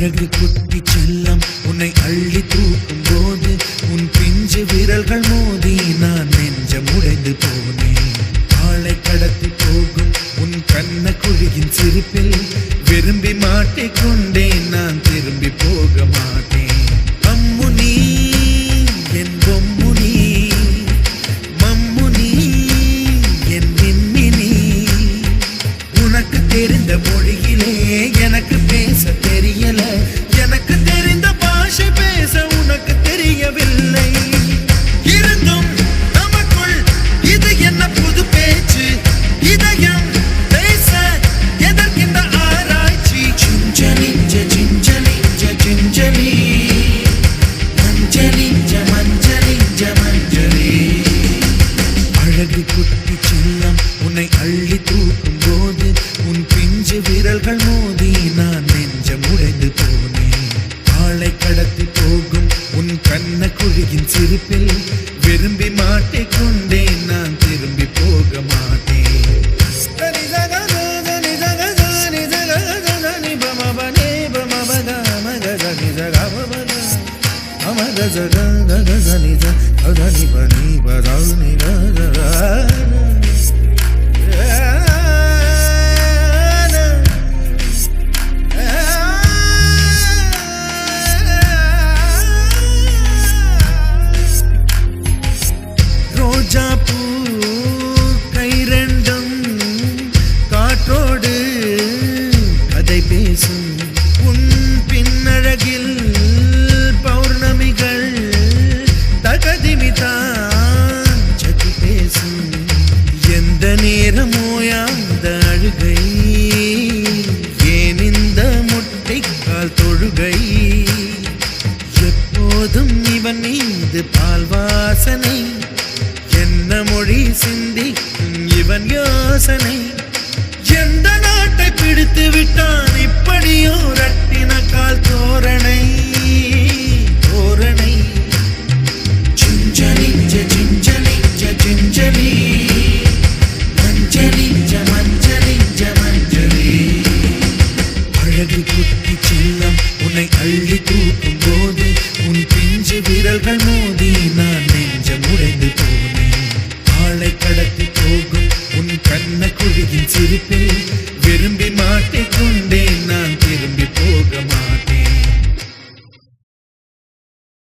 அழகு குட்டி செல்லம் உன்னை அள்ளி தூக்கும் போது உன் பிஞ்சு விரல்கள் மூ நெஞ்சு விரல்கள் மோதி நான் நெஞ்சம் உடைந்து போனேன் ஆளை கடத்தி போகும் உன் கண்ண குழியின் சிரிப்பில் விரும்பி மாட்டிக்கொண்டேன் நான் திரும்பி போக மாட்டேன். జగ గగ గని గ గని బని బరౌని గ గ வீசும் இவன் மீது பால் வாசனை. என்ன மொழி சிந்திக்கும் இவன் யோசனை. எந்த நாட்டை பிடித்து விட்டான் இப்படியோ ரட்டின கால் தோரணை. தோரணை. சிஞ்சலிஞ்ச சிஞ்சலிஞ்ச சிஞ்சலி மஞ்சலிஞ்ச மஞ்சலிஞ்ச மஞ்சலி அழகு உன்னை அள்ளி தூக்கும்